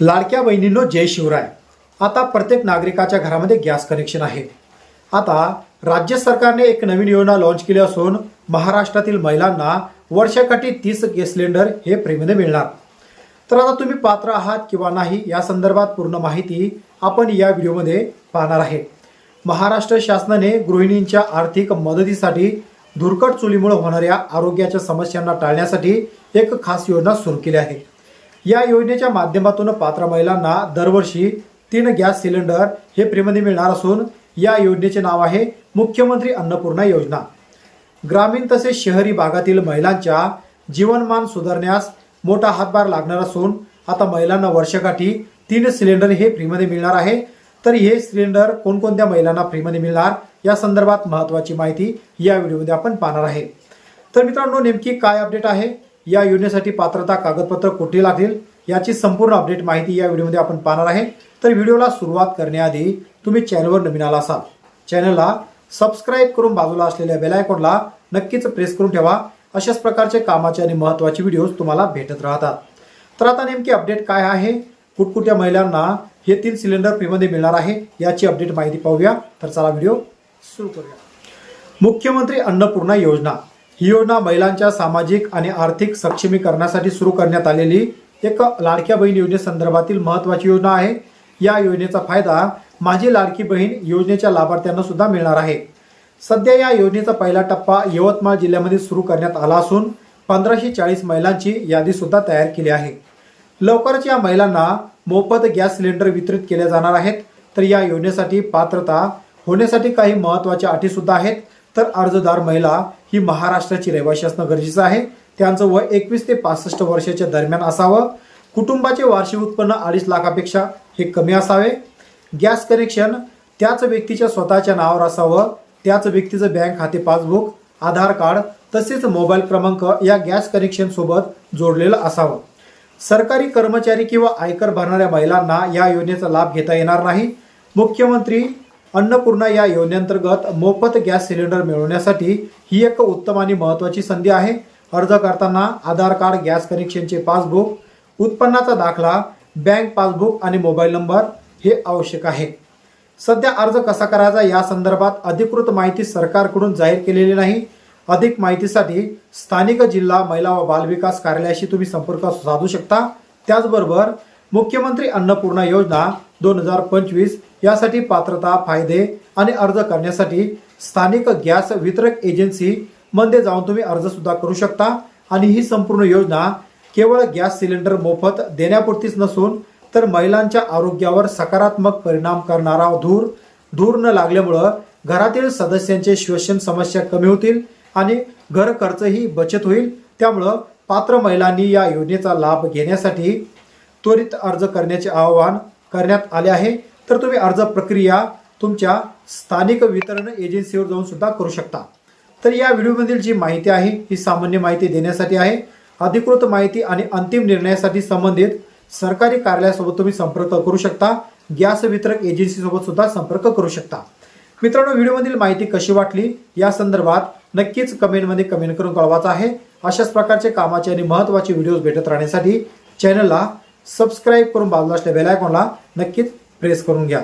लाडक्या बहिणींनो जय शिवराय. आता प्रत्येक नागरिकाच्या घरामध्ये गॅस कनेक्शन आहे. आता राज्य सरकारने एक नवीन योजना लॉन्च केली असून महाराष्ट्रातील महिलांना वर्षाकाठी तीस गॅस सिलेंडर हे फ्रीमध्ये मिळणार. तर आता तुम्ही पात्र आहात किंवा नाही या संदर्भात पूर्ण माहिती आपण या व्हिडिओमध्ये पाहणार आहे. महाराष्ट्र शासनाने गृहिणींच्या आर्थिक मदतीसाठी धुरकट चुलीमुळे होणाऱ्या आरोग्याच्या समस्यांना टाळण्यासाठी एक खास योजना सुरू केली आहे. या योजनेच्या माध्यमातून पात्र महिलांना दरवर्षी तीन गॅस सिलेंडर हे फ्रीमध्ये मिळणार असून या योजनेचे नाव आहे मुख्यमंत्री अन्नपूर्णा योजना. ग्रामीण तसेच शहरी भागातील महिलांच्या जीवनमान सुधारण्यास मोठा हातभार लागणार असून आता महिलांना वर्षकाठी तीन सिलेंडर हे फ्रीमध्ये मिळणार आहे. तर हे सिलेंडर कोणकोणत्या महिलांना फ्रीमध्ये मिळणार? या संदर्भात महत्त्वाची माहिती या व्हिडिओमध्ये आपण पाहणार आहे. तर मित्रांनो नेमकी काय अपडेट आहे? या योजनेसाठी पात्रता कागदपत्र कुठे लागतील याची संपूर्ण अपडेट माहिती या व्हिडिओमध्ये आपण पाहणार आहे. तर व्हिडिओला सुरुवात करण्याआधी तुम्ही चॅनलवर नवीन आला असाल चॅनलला सबस्क्राईब करून बाजूला असलेल्या बेल आयकॉनला नक्कीच प्रेस करून ठेवा. अशाच प्रकारचे कामाचे आणि महत्त्वाचे व्हिडिओज तुम्हाला भेटत राहतात. तर आता नेमकी अपडेट काय आहे? कुटकुट्या महिलांना हे तीन सिलेंडर फ्रीमध्ये मिळणार आहे याची अपडेट माहिती पाहूया. तर चला व्हिडिओ सुरू करूया. मुख्यमंत्री अन्नपूर्णा योजना. ही योजना महिलांच्या सामाजिक आणि आर्थिक सक्षमीकरणासाठी सुरू करण्यात आलेली एक लाडक्या बहीण योजनेसंदर्भातील महत्त्वाची योजना आहे. या योजनेचा फायदा माझी लाडकी बहीण योजनेच्या लाभार्थ्यांना सुद्धा मिळणार आहे. सध्या या योजनेचा पहिला टप्पा यवतमाळ जिल्ह्यामध्ये सुरू करण्यात आला असून पंधराशे चाळीस महिलांची यादीसुद्धा तयार केली आहे. लवकरच या महिलांना मोफत गॅस सिलेंडर वितरित केले जाणार आहेत. तर या योजनेसाठी पात्रता होण्यासाठी काही महत्त्वाच्या अटीसुद्धा आहेत. तर अर्जदार महिला ही महाराष्ट्राची रहिवाशी असणं गरजेचं आहे. त्यांचं वय एकवीस ते पासष्ट वर्षाच्या दरम्यान असावं. कुटुंबाचे वार्षिक उत्पन्न अडीच लाखापेक्षा हे कमी असावे. गॅस कनेक्शन त्याच व्यक्तीच्या स्वतःच्या नावावर असावं. त्याच व्यक्तीचं बँक खाते पासबुक आधार कार्ड तसेच मोबाईल क्रमांक या गॅस कनेक्शनसोबत जोडलेलं असावं. सरकारी कर्मचारी किंवा आयकर भरणाऱ्या महिलांना या योजनेचा लाभ घेता येणार नाही. मुख्यमंत्री अन्नपूर्णा या योजनेअंतर्गत मोफत गॅस सिलेंडर मिळवण्यासाठी ही एक उत्तम आणि महत्त्वाची संधी आहे. अर्ज करताना आधार कार्ड गॅस कनेक्शनचे पासबुक उत्पन्नाचा दाखला बँक पासबुक आणि मोबाईल नंबर हे आवश्यक आहे. सध्या अर्ज कसा करायचा या संदर्भात अधिकृत माहिती सरकारकडून जाहीर केलेली नाही. अधिक माहितीसाठी स्थानिक जिल्हा महिला व बालविकास कार्यालयाशी तुम्ही संपर्क साधू शकता. त्याचबरोबर मुख्यमंत्री अन्नपूर्णा योजना दोन हजार पंचवीस यासाठी पात्रता फायदे आणि अर्ज करण्यासाठी स्थानिक गॅस वितरक एजन्सी मध्ये जाऊन तुम्ही अर्ज सुद्धा करू शकता. आणि ही संपूर्ण योजना केवळ गॅस सिलेंडर मोफत देण्यापुरतीच नसून तर महिलांच्या आरोग्यावर सकारात्मक परिणाम करणारा धूर धूर न लागल्यामुळं घरातील सदस्यांचे श्वसन समस्या कमी होतील आणि घर खर्चही बचत होईल. त्यामुळं पात्र महिलांनी या योजनेचा लाभ घेण्यासाठी त्वरित अर्ज करण्याचे आवाहन करण्यात आले आहे. तर तुम्ही अर्ज प्रक्रिया तुमच्या स्थानिक वितरण एजन्सीवर जाऊन सुद्धा करू शकता. तर या व्हिडिओमधील जी माहिती आहे ही सामान्य माहिती देण्यासाठी आहे. अधिकृत माहिती आणि अंतिम निर्णयासाठी संबंधित सरकारी कार्यालयासोबत तुम्ही संपर्क करू शकता. गॅस वितरक एजन्सीसोबत सुद्धा संपर्क करू शकता. मित्रांनो व्हिडिओमधील माहिती कशी वाटली? या संदर्भात नक्कीच कमेंटमध्ये कमेंट करून कळवायचं आहे. अशाच प्रकारचे कामाचे आणि महत्त्वाचे व्हिडिओज भेटत राहण्यासाठी चॅनलला सबस्क्राईब करून बाजूला असल्या बेलायकॉनला नक्कीच प्रेस करून घ्या.